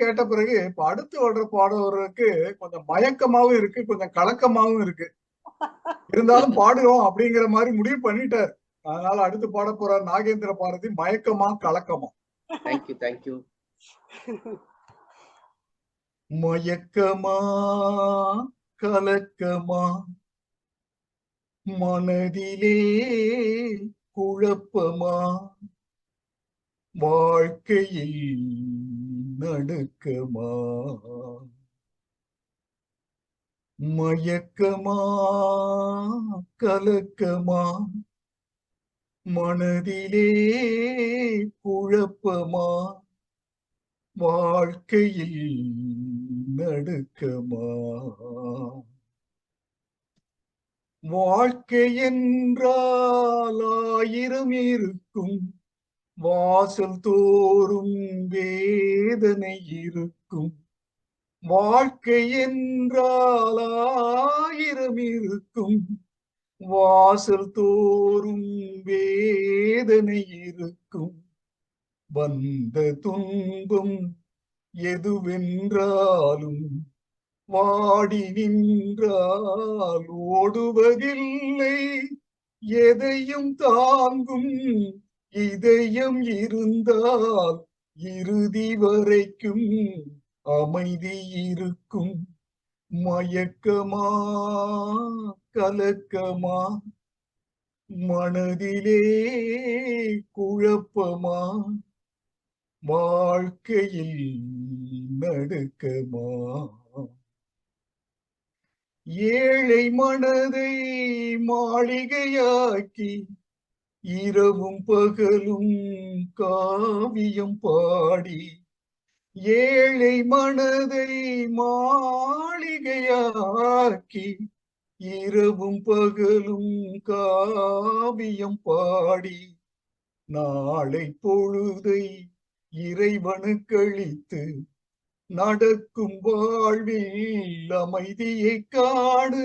கேட்ட பிறகு இப்ப அடுத்து வர்ற பாடுறவருக்கு கொஞ்சம் மயக்கமாவும் இருக்கு கொஞ்சம் கலக்கமாவும் இருக்கு. இருந்தாலும் பாடுவோம் அப்படிங்கிற மாதிரி முடிவு பண்ணிட்டார். அதனால அடுத்து பாட போற நாகேந்திர பாரதி மயக்கமா கலக்கமா. தேங்க்யூ தேங்க்யூ மயக்கமா கலக்கமா மனதிலே குழப்பமா வாழ்க்கையில் நடுக்கமா? மயக்கமா? கலக்கமா? மனதிலே குழப்பமா? வாழ்க்கையில் நடுக்கமா? வாழ்க்கை என்றால் ஆயிரம் இருக்கும். வாசல் தோறும் வேதனை இருக்கும். வாழ்க்கை என்றால் ஆயிரம் இருக்கும். வாசல் தோறும் வேதனை இருக்கும். வந்த துன்பம் எதுவென்றாலும் வாடி நின்றால் ஓடுவதில்லை. எதையும் தாங்கும் இதயம் இருந்தால் இறுதி வரைக்கும் அமைதி இருக்கும். மயக்கமா கலக்கமா மனதிலே குழப்பமா வாழ்க்கையில் நடுக்கமா. ஏழை மனதை மாளிகையாக்கி இரவும் பகலும் காவியம் பாடி ஏழை மனதை மாளிகையாக்கி இரவும் பகலும் காவியம் பாடி நாளை பொழுதை இறைவனுக்களித்து நடக்கும் வாழ்வில் அமைதியை காடு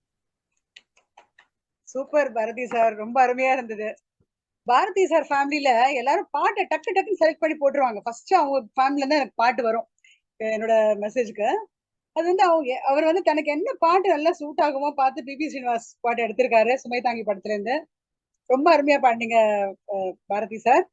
Super Bharathi sir. ரொம்ப அருமையா இருந்தது. பாரதி சார் ஃபேமிலில எல்லாரும் பாட்டை டக்கு டக்குன்னு செலக்ட் பண்ணி போட்டுருவாங்க. ஃபர்ஸ்ட் அவங்க ஃபேமிலில தான் எனக்கு பாட்டு வரும். என்னோட மெசேஜ்க்கு அது வந்து அவங்க அவர் வந்து தனக்கு என்ன பாட்டு நல்லா சூட் ஆகுமோ பார்த்து பிபி ஸ்ரீனிவாஸ் பாட்டு எடுத்திருக்காரு சுமை தாங்கி படத்துல இருந்து ரொம்ப அருமையா பாடினீங்க பாரதி சார்.